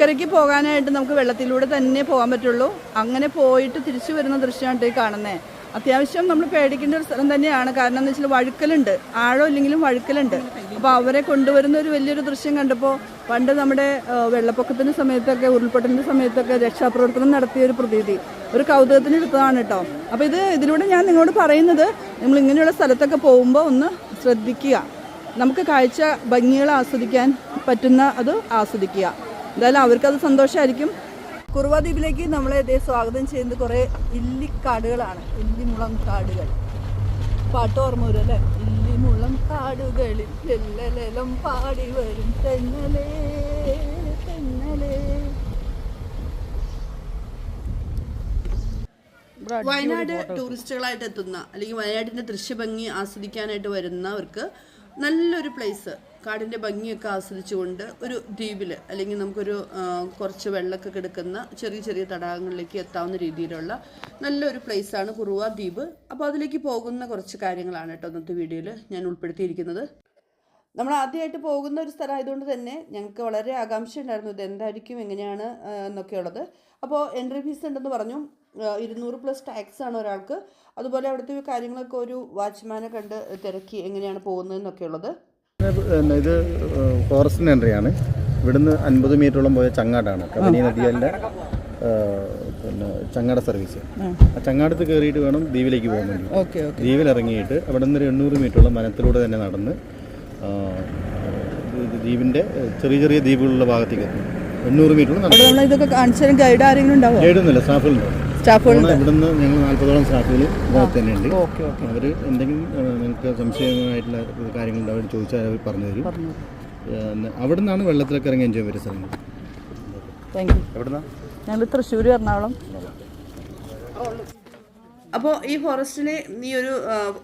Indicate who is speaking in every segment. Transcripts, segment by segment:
Speaker 1: അക്കരയ്ക്ക് പോകാനായിട്ട് നമുക്ക് വെള്ളത്തിലൂടെ തന്നെ പോകാൻ പറ്റുള്ളൂ. അങ്ങനെ പോയിട്ട് തിരിച്ചു വരുന്ന ദൃശ്യമാണ് ഈ കാണുന്നത് അത്യാവശ്യം നമ്മൾ പേടിക്കേണ്ട ഒരു സ്ഥലം തന്നെയാണ്. കാരണം എന്ന് വെച്ചാൽ വഴുക്കലുണ്ട്. ആഴം ഇല്ലെങ്കിലും വഴുക്കലുണ്ട്. അപ്പോൾ അവരെ കൊണ്ടുവരുന്ന ഒരു വലിയൊരു ദൃശ്യം കണ്ടപ്പോൾ പണ്ട് നമ്മുടെ വെള്ളപ്പൊക്കത്തിന്റെ സമയത്തൊക്കെ ഉരുൾപൊട്ടലിന്റെ സമയത്തൊക്കെ രക്ഷാപ്രവർത്തനം നടത്തിയ ഒരു പ്രതീതി. ഒരു കൗതുകത്തിന് എടുത്തതാണ് കേട്ടോ അപ്പോൾ ഇത് ഇതിലൂടെ ഞാൻ നിങ്ങളോട് പറയുന്നത് നിങ്ങൾ ഇങ്ങനെയുള്ള സ്ഥലത്തൊക്കെ പോകുമ്പോൾ ഒന്ന് ശ്രദ്ധിക്കുക. നമുക്ക് കാഴ്ച ഭംഗികൾ ആസ്വദിക്കാൻ പറ്റുന്ന അത് ആസ്വദിക്കുക. എന്തായാലും അവർക്കത് സന്തോഷമായിരിക്കും കുറുവ ദ്വീപിലേക്ക് നമ്മളെ ഇതേ സ്വാഗതം ചെയ്യുന്നത് കുറേ ഇല്ലിക്കാടുകളാണ്. ഇല്ലിമുളം കാടുകൾ. പാട്ട് ഓർമ്മ വരും അല്ലേ? ഇല്ലിമുളം കാടുകളിൽ എല്ലലേലം പാടി വരും തെന്നലേ തെന്നലേ വയനാട് ടൂറിസ്റ്റുകളായിട്ട് എത്തുന്ന അല്ലെങ്കിൽ വയനാടിന്റെ ദൃശ്യഭംഗി ആസ്വദിക്കാനായിട്ട് വരുന്നവർക്ക് നല്ലൊരു പ്ലേസ് കാടിന്റെ ഭംഗിയൊക്കെ ആസ്വദിച്ചുകൊണ്ട് ഒരു ദ്വീപിൽ അല്ലെങ്കിൽ നമുക്കൊരു കുറച്ച് വെള്ളമൊക്കെ കിടക്കുന്ന ചെറിയ ചെറിയ തടാകങ്ങളിലേക്ക് എത്താവുന്ന രീതിയിലുള്ള നല്ലൊരു പ്ലേസാണ് കുറുവ ദ്വീപ്. അപ്പോൾ അതിലേക്ക് പോകുന്ന കുറച്ച് കാര്യങ്ങളാണ് കേട്ടോ ഇന്നത്തെ വീഡിയോയിൽ ഞാൻ ഉൾപ്പെടുത്തിയിരിക്കുന്നത്. നമ്മൾ ആദ്യമായിട്ട് പോകുന്ന ഒരു സ്ഥലമായതുകൊണ്ട് തന്നെ ഞങ്ങൾക്ക് വളരെ ആകാംക്ഷ ഉണ്ടായിരുന്നു ഇത് എന്തായിരിക്കും എങ്ങനെയാണ് എന്നൊക്കെയുള്ളത്. അപ്പോൾ എൻട്രി ഫീസ് ഉണ്ടെന്ന് പറഞ്ഞു. ഇരുന്നൂറ് പ്ലസ് ടാക്സ് ആണ് ഒരാൾക്ക്. അതുപോലെ അവിടുത്തെ കാര്യങ്ങളൊക്കെ ഒരു വാച്ച്മാനെ കണ്ട് തിരക്കി എങ്ങനെയാണ് പോകുന്നതെന്നൊക്കെ ഉള്ളത്.
Speaker 2: ഇത് ഫോറസ്റ്റിന്റെ എൻട്രിയാണ്. ഇവിടുന്ന് അൻപത് മീറ്ററോളം പോയ ചങ്ങാടാണ്. കബനി നദിയല്ല പിന്നെ ചങ്ങാട സർവീസ്. ആ. ചങ്ങാടത്ത് കയറിയിട്ട് വേണം ദ്വീപിലേക്ക് പോകാൻ വേണ്ടി.
Speaker 1: Okay okay.
Speaker 2: ദ്വീപിൽ ഇറങ്ങിയിട്ട് അവിടെ നിന്ന് ഒരു എണ്ണൂറ് മീറ്ററോളം വനത്തിലൂടെ തന്നെ നടന്ന് ദ്വീപിന്റെ ചെറിയ ചെറിയ ദ്വീപുകളുള്ള ഭാഗത്തേക്ക് എത്തും. എണ്ണൂറ്
Speaker 1: കാണിച്ചാലും ഗൈഡ് ആരെങ്കിലും ഉണ്ടാവോ
Speaker 2: ഗൈഡൊന്നുമില്ല സ്റ്റാഫുകളുണ്ട്.
Speaker 1: സ്റ്റാഫുകളുണ്ട്
Speaker 2: ഇവിടുന്ന് ഞങ്ങൾ നാൽപ്പതോളം സ്റ്റാഫുകൾ തന്നെയുണ്ട്
Speaker 1: ഓക്കെ ഓക്കെ.
Speaker 2: അവർ എന്തെങ്കിലും നിങ്ങൾക്ക് സംശയമായിട്ടുള്ള കാര്യങ്ങളുണ്ട് അവർ ചോദിച്ചാൽ അവർ പറഞ്ഞു തരും. അവിടെ നിന്നാണ് വെള്ളത്തിലൊക്കെ ഇറങ്ങി എൻജോയ് വരുന്ന സ്ഥലങ്ങൾ
Speaker 1: താങ്ക് യു ഞങ്ങൾ തൃശ്ശൂർ എറണാകുളം. അപ്പോൾ ഈ ഫോറസ്റ്റിലെ ഈ ഒരു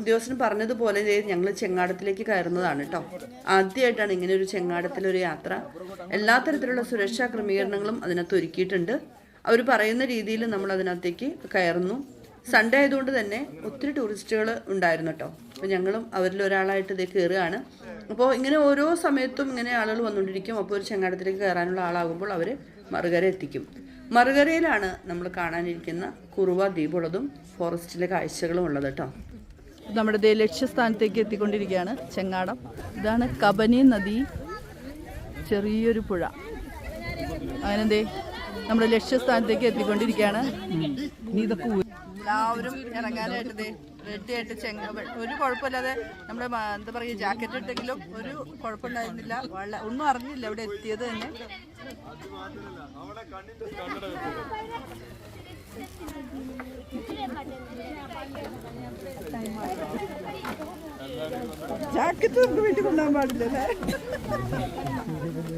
Speaker 1: ഉദ്യോഗസ്ഥൻ പറഞ്ഞതുപോലെ ഞങ്ങൾ ചെങ്ങാടത്തിലേക്ക് കയറുന്നതാണ് കേട്ടോ ആദ്യമായിട്ടാണ് ഇങ്ങനെ ഒരു ചെങ്ങാടത്തിലൊരു യാത്ര. എല്ലാ തരത്തിലുള്ള സുരക്ഷാ ക്രമീകരണങ്ങളും അതിനകത്ത് ഒരുക്കിയിട്ടുണ്ട്. അവർ പറയുന്ന രീതിയിൽ നമ്മൾ അതിനകത്തേക്ക് കയറുന്നു. സൺഡേ ആയതുകൊണ്ട് തന്നെ ഒത്തിരി ടൂറിസ്റ്റുകൾ ഉണ്ടായിരുന്നു കേട്ടോ. അപ്പോൾ ഞങ്ങളും അവരിൽ ഒരാളായിട്ട് ഇതേ കയറുകയാണ്. അപ്പോൾ ഇങ്ങനെ ഓരോ സമയത്തും ഇങ്ങനെ ആളുകൾ വന്നുകൊണ്ടിരിക്കും. അപ്പോൾ ഒരു ചെങ്ങാടത്തിലേക്ക് കയറാനുള്ള ആളാകുമ്പോൾ അവർ മറുകര എത്തിക്കും. മറുകരയിലാണ് നമ്മൾ കാണാനിരിക്കുന്ന കുറുവ ദ്വീപുള്ളതും ഫോറസ്റ്റിലെ കാഴ്ചകളും ഉള്ളത് കേട്ടോ. നമ്മുടെ ലക്ഷ്യസ്ഥാനത്തേക്ക് എത്തിക്കൊണ്ടിരിക്കുകയാണ് ചെങ്ങാടം. ഇതാണ് കബനി നദി. ചെറിയൊരു പുഴ. അങ്ങനെ ദേ നമ്മുടെ ലക്ഷ്യസ്ഥാനത്തേക്ക് എത്തിക്കൊണ്ടിരിക്കുകയാണ്. എല്ലാവരും ഇറങ്ങാനായിട്ട് ദേ റെഡി ആയിട്ട് ചെങ്ങ ഒരു കുഴപ്പമില്ലാതെ നമ്മുടെ എന്താ പറയുക ജാക്കറ്റ് ഇട്ടെങ്കിലും ഒരു കുഴപ്പമുണ്ടായിരുന്നില്ല. വെള്ള ഒന്നും അറിഞ്ഞില്ല ഇവിടെ എത്തിയത് തന്നെ. ജാക്കറ്റ് നമുക്ക് വീട്ടിൽ കൊണ്ടുപോകാൻ പാടില്ലല്ലേ?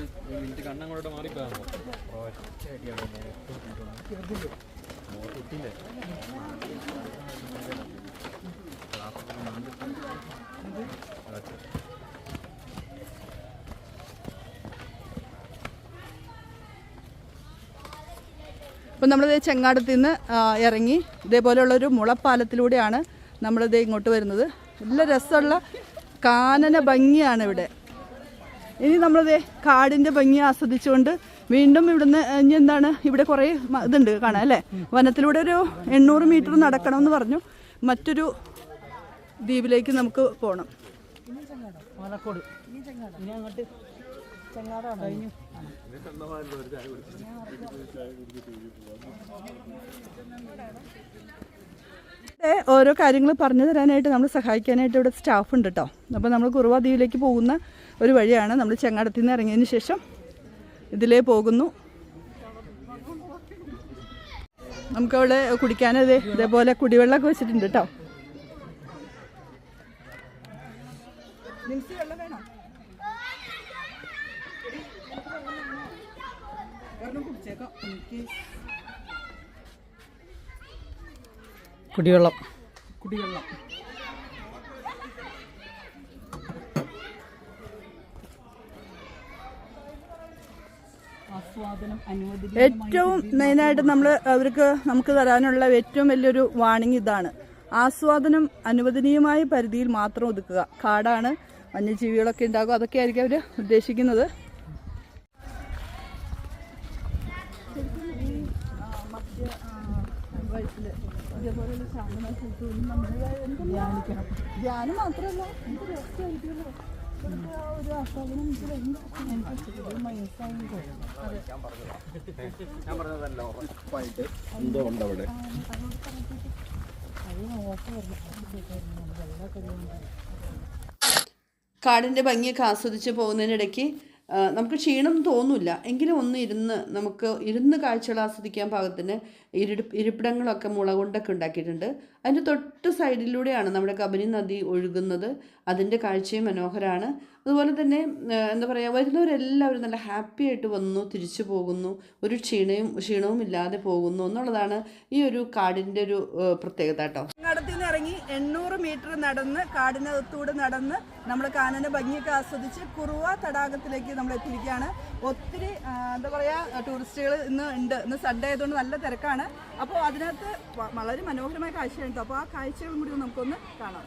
Speaker 3: ഇരുമുള
Speaker 1: അപ്പം നമ്മളിത് ചെങ്ങാടത്തിൽ നിന്ന് ഇറങ്ങി. ഇതേപോലെയുള്ളൊരു മുളപ്പാലത്തിലൂടെയാണ് നമ്മളിത് ഇങ്ങോട്ട് വരുന്നത്. നല്ല രസമുള്ള കാനന ഭംഗിയാണ് ഇവിടെ. ഇനി നമ്മളത് കാടിന്റെ ഭംഗി ആസ്വദിച്ചുകൊണ്ട് വീണ്ടും ഇവിടുന്ന് ഇനി എന്താണ്? ഇവിടെ കുറേ ഇതുണ്ട് കാണാം അല്ലേ? വനത്തിലൂടെ ഒരു എണ്ണൂറ് മീറ്റർ നടക്കണം എന്ന് പറഞ്ഞു. മറ്റൊരു ദ്വീപിലേക്ക് നമുക്ക് പോകണം
Speaker 3: മലക്കോട് ഇനി അങ്ങോട്ട് ചങ്ങാടാണ്. കഴിഞ്ഞു.
Speaker 1: ഇവിടുത്തെ ഓരോ കാര്യങ്ങൾ പറഞ്ഞു തരാനായിട്ട് നമ്മൾ സഹായിക്കാനായിട്ട് ഇവിടെ സ്റ്റാഫ് ഉണ്ട് കേട്ടോ അപ്പോൾ നമ്മൾ കുറുവ ദ്വീപിലേക്ക് പോകുന്ന ഒരു വഴിയാണ് നമ്മൾ ചെങ്ങടത്തിൽ നിന്ന് ഇറങ്ങിയതിന് ശേഷം ഇതിലേ പോകുന്നു. നമുക്കവിടെ കുടിക്കാനത് ഇതേപോലെ കുടിവെള്ളമൊക്കെ വെച്ചിട്ടുണ്ട് കേട്ടോ
Speaker 3: കുടിച്ചേക്കാം.
Speaker 1: എനിക്ക്
Speaker 3: കുടിവെള്ളം. കുടിവെള്ളം.
Speaker 1: ഏറ്റവും മെയിനായിട്ട് നമ്മൾ അവർക്ക് നമുക്ക് തരാനുള്ള ഏറ്റവും വലിയൊരു വാണിംഗ് ഇതാണ്. ആസ്വാദനം അനുവദനീയമായ പരിധിയിൽ മാത്രം ഒതുക്കുക. കാടാണ് വന്യജീവികളൊക്കെ ഉണ്ടാകും. അതൊക്കെ ആയിരിക്കും അവർ ഉദ്ദേശിക്കുന്നത്. ധ്യാനം മാത്രമല്ല ആ ഒരു ആസ്വാദനം എനിക്ക് ഭയങ്കര കാടിന്റെ ഭംഗിയൊക്കെ ആസ്വദിച്ച് പോകുന്നതിനിടയ്ക്ക് നമുക്ക് ക്ഷീണം തോന്നില്ല. എങ്കിലും ഒന്ന് ഇരുന്ന് നമുക്ക് ഇരുന്ന് കാഴ്ചകൾ ആസ്വദിക്കാൻ പാകത്തിന് ഇരിട ഇരിപ്പിടങ്ങളൊക്കെ മുള കൊണ്ടൊക്കെ ഉണ്ടാക്കിയിട്ടുണ്ട്. അതിന്റെ തൊട്ട് സൈഡിലൂടെയാണ് നമ്മുടെ കബനി നദി ഒഴുകുന്നത്. അതിന്റെ കാഴ്ചയും മനോഹരമാണ് അതുപോലെ തന്നെ എന്താ പറയുക വരുന്നവരെല്ലാവരും നല്ല ഹാപ്പി ആയിട്ട് വന്നു തിരിച്ചു പോകുന്നു. ഒരു ക്ഷീണയും ക്ഷീണവും ഇല്ലാതെ പോകുന്നു എന്നുള്ളതാണ് ഈ ഒരു കാടിന്റെ ഒരു പ്രത്യേകത കേട്ടോ. നിന്ന് ഇറങ്ങി എണ്ണൂറ് മീറ്റർ നടന്ന് കാടിനകത്തൂടെ നടന്ന് നമ്മൾ കാനന ഭംഗിയൊക്കെ ആസ്വദിച്ച് കുറുവ തടാകത്തിലേക്ക് നമ്മൾ എത്തിയിരിക്കുകയാണ്. ഒത്തിരി എന്താ പറയുക ടൂറിസ്റ്റുകൾ ഇന്ന് ഉണ്ട്. ഇന്ന് സൺഡേ ആയതുകൊണ്ട് നല്ല തിരക്കാണ്. അപ്പോൾ അതിനകത്ത് വളരെ മനോഹരമായ കാഴ്ചയാണ് കേട്ടോ അപ്പോൾ ആ കാഴ്ചകളും കൂടി നമുക്കൊന്ന് കാണാം.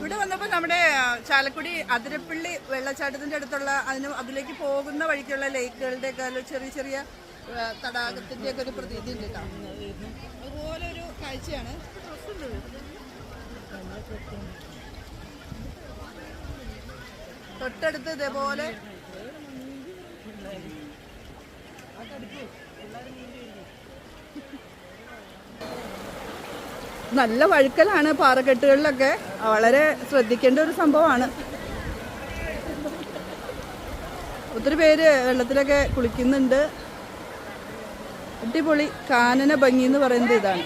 Speaker 1: വന്നപ്പോൾ നമ്മുടെ ചാലക്കുടി അതിരപ്പള്ളി വെള്ളച്ചാട്ടത്തിന്റെ അടുത്തുള്ള അതിന് അതിലേക്ക് പോകുന്ന വഴിക്കുള്ള ലേക്കുകളുടെ ഒക്കെ ചെറിയ ചെറിയ തടാകത്തിന്റെ ഒക്കെ ഒരു പ്രതീതി ഉണ്ട് അതുപോലെ ഒരു കാഴ്ചയാണ്. തൊട്ടടുത്ത് ഇതേപോലെ നല്ല വഴുക്കലാണ് പാറക്കെട്ടുകളിലൊക്കെ. വളരെ ശ്രദ്ധിക്കേണ്ട ഒരു സംഭവമാണ്. ഒത്തിരി പേര് വെള്ളത്തിലൊക്കെ കുളിക്കുന്നുണ്ട്. അടിപൊളി കാനന ഭംഗി എന്ന് പറയുന്നത് ഇതാണ്.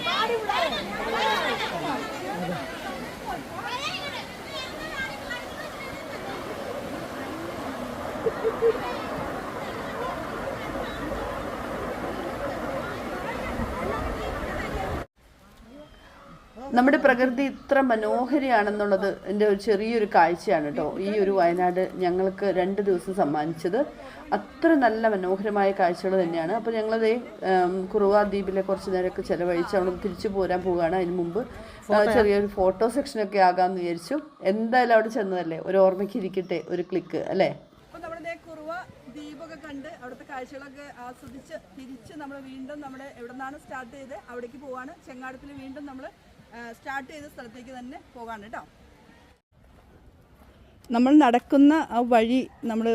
Speaker 1: നമ്മുടെ പ്രകൃതി ഇത്ര മനോഹരിയാണെന്നുള്ളത് എന്റെ ഒരു ചെറിയൊരു കാഴ്ചയാണ് കേട്ടോ. ഈ ഒരു വയനാട് ഞങ്ങൾക്ക് രണ്ട് ദിവസം സമ്മാനിച്ചത്. അത്ര നല്ല മനോഹരമായ കാഴ്ചകൾ തന്നെയാണ്. അപ്പോൾ ഞങ്ങളത് കുറുവ ദ്വീപിലെ കുറച്ച് നേരമൊക്കെ ചിലവഴിച്ച് അവിടെ തിരിച്ചു പോരാൻ പോവുകയാണ് അതിന് മുമ്പ്. ചെറിയൊരു ഫോട്ടോ സെക്ഷനൊക്കെ ആകാമെന്ന് വിചാരിച്ചു. എന്തായാലും അവിടെ ചെന്നതല്ലേ? ഒരു ഓർമ്മയ്ക്ക് ഇരിക്കട്ടെ ഒരു ക്ലിക്ക് അല്ലേ? അപ്പോൾ നമ്മുടെ കുറുവ ദ്വീപൊക്കെ കണ്ട് അവിടുത്തെ കാഴ്ചകളൊക്കെ ആസ്വദിച്ച് തിരിച്ച് നമ്മൾ വീണ്ടും നമ്മുടെ എവിടെ നിന്നാണ് സ്റ്റാർട്ട് ചെയ്ത് അവിടേക്ക് പോവാണ്. ചെങ്ങാടത്തിൽ വീണ്ടും നമ്മൾ സ്റ്റാർട്ട് ചെയ്ത സ്ഥലത്തേക്ക് തന്നെ പോകാണ് കേട്ടോ. നമ്മൾ നടക്കുന്ന ആ വഴി നമ്മൾ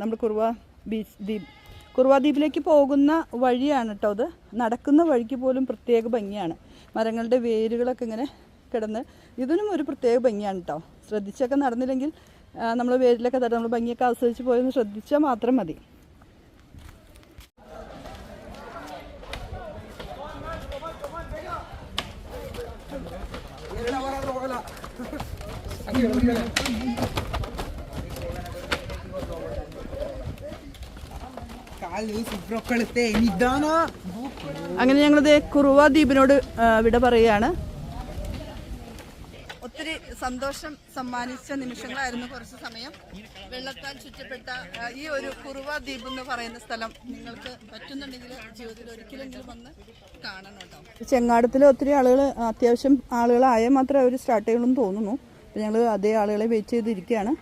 Speaker 1: നമ്മൾ കുറുവ ബീച്ച് ദ്വീപ് കുറുവ ദ്വീപിലേക്ക് പോകുന്ന വഴിയാണ് കേട്ടോ അത്. നടക്കുന്ന വഴിക്ക് പോലും പ്രത്യേക ഭംഗിയാണ്. മരങ്ങളുടെ വേരുകളൊക്കെ ഇങ്ങനെ കിടന്ന് ഇതിനും ഒരു പ്രത്യേക ഭംഗിയാണ് കേട്ടോ. ശ്രദ്ധിച്ചൊക്കെ നടന്നില്ലെങ്കിൽ നമ്മൾ വേരിലൊക്കെ തരാം നമ്മൾ ഭംഗിയൊക്കെ ആസ്വദിച്ച് പോയെന്ന് ശ്രദ്ധിച്ചാൽ മാത്രം മതി. അങ്ങനെ ഞങ്ങളത് കുറുവ ദ്വീപിനോട് വിട പറയുകയാണ്. സന്തോഷം സമ്മാനിച്ച നിമിഷങ്ങളായിരുന്നു കുറച്ച് സമയം. വെള്ളത്താൽ ചുറ്റപ്പെട്ട ഈ ഒരു കുറുവ ദ്വീപ് എന്ന് പറയുന്ന സ്ഥലം നിങ്ങൾക്ക് പറ്റുന്നുണ്ടെങ്കിൽ ജീവിതത്തിൽ ഒരിക്കലെങ്കിലും വന്ന് കാണണം കേട്ടോ. ചെങ്ങാടത്തിൽ ഒത്തിരി ആളുകൾ അത്യാവശ്യം ആളുകളായ മാത്രമേ അവർ സ്റ്റാർട്ട് ചെയ്യുള്ളൂ തോന്നുന്നു. അപ്പം ഞങ്ങൾ അതേ ആളുകളെ വെയിറ്റ് ചെയ്തിരിക്കുകയാണ്.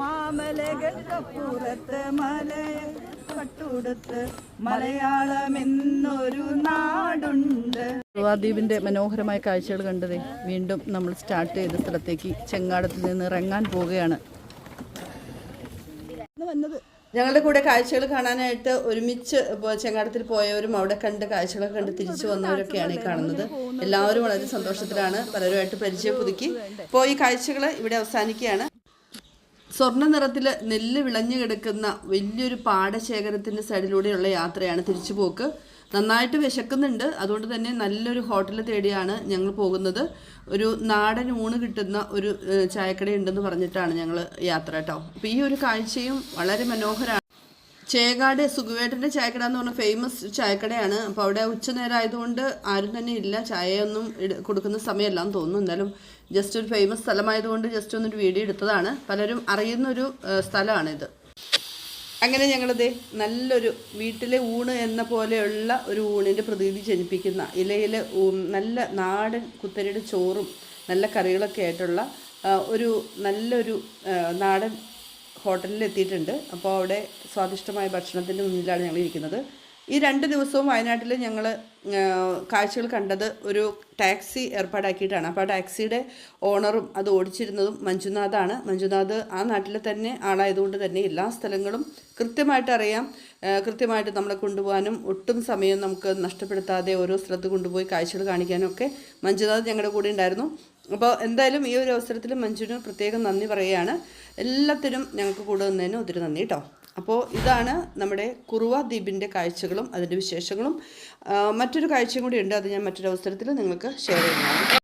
Speaker 4: മാമലകൾക്കപ്പുറത്ത് മലയ പട്ടുടുത്ത് മലയാളമെന്നൊരു നാടുണ്ട്. ദ്വീപിന്റെ മനോഹരമായ കാഴ്ചകൾ കണ്ടതേ വീണ്ടും നമ്മൾ സ്റ്റാർട്ട് ചെയ്ത സ്ഥലത്തേക്ക് ചെങ്ങാടത്തിൽ നിന്ന് ഇറങ്ങാൻ പോവുകയാണ്. ഞങ്ങളുടെ കൂടെ കാഴ്ചകൾ കാണാനായിട്ട് ഒരുമിച്ച് ചെങ്ങാടത്തിൽ പോയവരും അവിടെ കണ്ട് കാഴ്ചകളൊക്കെ കണ്ട് തിരിച്ചു വന്നവരൊക്കെയാണ് ഈ കാണുന്നത്. എല്ലാവരും വളരെ സന്തോഷത്തിലാണ് പലരുമായിട്ട് പരിചയം പുതുക്കി ഇപ്പോൾ ഈ കാഴ്ചകൾ ഇവിടെ അവസാനിക്കുകയാണ്. സ്വർണ നിറത്തിൽ നെല്ല് വിളഞ്ഞു കിടക്കുന്ന വലിയൊരു പാടശേഖരത്തിന്റെ സൈഡിലൂടെയുള്ള യാത്രയാണ് തിരിച്ചുപോക്ക്. നന്നായിട്ട് വിശക്കുന്നുണ്ട്. അതുകൊണ്ട് തന്നെ നല്ലൊരു ഹോട്ടൽ തേടിയാണ് ഞങ്ങൾ പോകുന്നത്. ഒരു നാടൻ ഊണ് കിട്ടുന്ന ഒരു ചായക്കട ചായക്കടയുണ്ടെന്ന് പറഞ്ഞിട്ടാണ് ഞങ്ങൾ യാത്ര കേട്ടോ. അപ്പോൾ ഈ ഒരു കാഴ്ചയും വളരെ മനോഹരമാണ് ചേകാട് സുഖുവേട്ടന്റെ ചായക്കട എന്ന് പറഞ്ഞ ഫേമസ് ചായക്കടയാണ്. അപ്പോൾ അവിടെ ഉച്ചനേരം ആയതുകൊണ്ട് ആരും തന്നെ ഇല്ല. ചായയൊന്നും കൊടുക്കുന്ന സമയമല്ല എന്ന് തോന്നുന്നു. എന്തായാലും ജസ്റ്റ് ഒരു ഫേമസ് സ്ഥലമായതുകൊണ്ട് ജസ്റ്റ് ഒന്നൊരു വീഡിയോ എടുത്തതാണ്. പലരും അറിയുന്നൊരു സ്ഥലമാണിത്. അങ്ങനെ ഞങ്ങളത് നല്ലൊരു വീട്ടിലെ ഊണ് എന്ന പോലെയുള്ള ഒരു ഊണിന്റെ പ്രതീതി ജനിപ്പിക്കുന്ന ഇലയിൽ നല്ല നാടൻ കുത്തരിയുടെ ചോറും നല്ല കറികളൊക്കെ ആയിട്ടുള്ള ഒരു നല്ലൊരു നാടൻ ഹോട്ടലിൽ എത്തിയിട്ടുണ്ട് അപ്പോൾ അവിടെ സ്വാദിഷ്ടമായ ഭക്ഷണത്തിന്റെ മുന്നിലാണ് ഞങ്ങൾ ഇരിക്കുന്നത്. ഈ രണ്ട് ദിവസവും വയനാട്ടിൽ ഞങ്ങൾ കാഴ്ചകൾ കണ്ടത് ഒരു ടാക്സി ഏർപ്പാടാക്കിയിട്ടാണ്. അപ്പോൾ ആ ടാക്സിയുടെ ഓണറും അത് ഓടിച്ചിരുന്നതും മഞ്ജുനാഥാണ്. മഞ്ജുനാഥ് ആ നാട്ടിലെ തന്നെ ആളായതുകൊണ്ട് തന്നെ എല്ലാ സ്ഥലങ്ങളും കൃത്യമായിട്ട് അറിയാം. കൃത്യമായിട്ട് നമ്മളെ കൊണ്ടുപോകാനും ഒട്ടും സമയം നമുക്ക് നഷ്ടപ്പെടുത്താതെ ഓരോ സ്ഥലത്ത് കൊണ്ടുപോയി കാഴ്ചകൾ കാണിക്കാനും ഒക്കെ മഞ്ജുനാഥ് ഞങ്ങളുടെ കൂടെ ഉണ്ടായിരുന്നു. അപ്പോൾ എന്തായാലും ഈ ഒരു അവസരത്തിൽ മഞ്ജുവിന് പ്രത്യേകം നന്ദി പറയുകയാണ്. എല്ലാത്തിനും ഞങ്ങൾക്ക് കൂടെ വന്നതിന് ഒത്തിരി നന്ദി കേട്ടോ. അപ്പോൾ ഇതാണ് നമ്മുടെ കുറുവ ദ്വീപിന്റെ കാഴ്ചകളും അതിന്റെ വിശേഷങ്ങളും. മറ്റൊരു കാഴ്ചയും കൂടി ഉണ്ട്. അത് ഞാൻ മറ്റൊരു അവസരത്തിൽ നിങ്ങൾക്ക് ഷെയർ ചെയ്യുന്നതാണ്.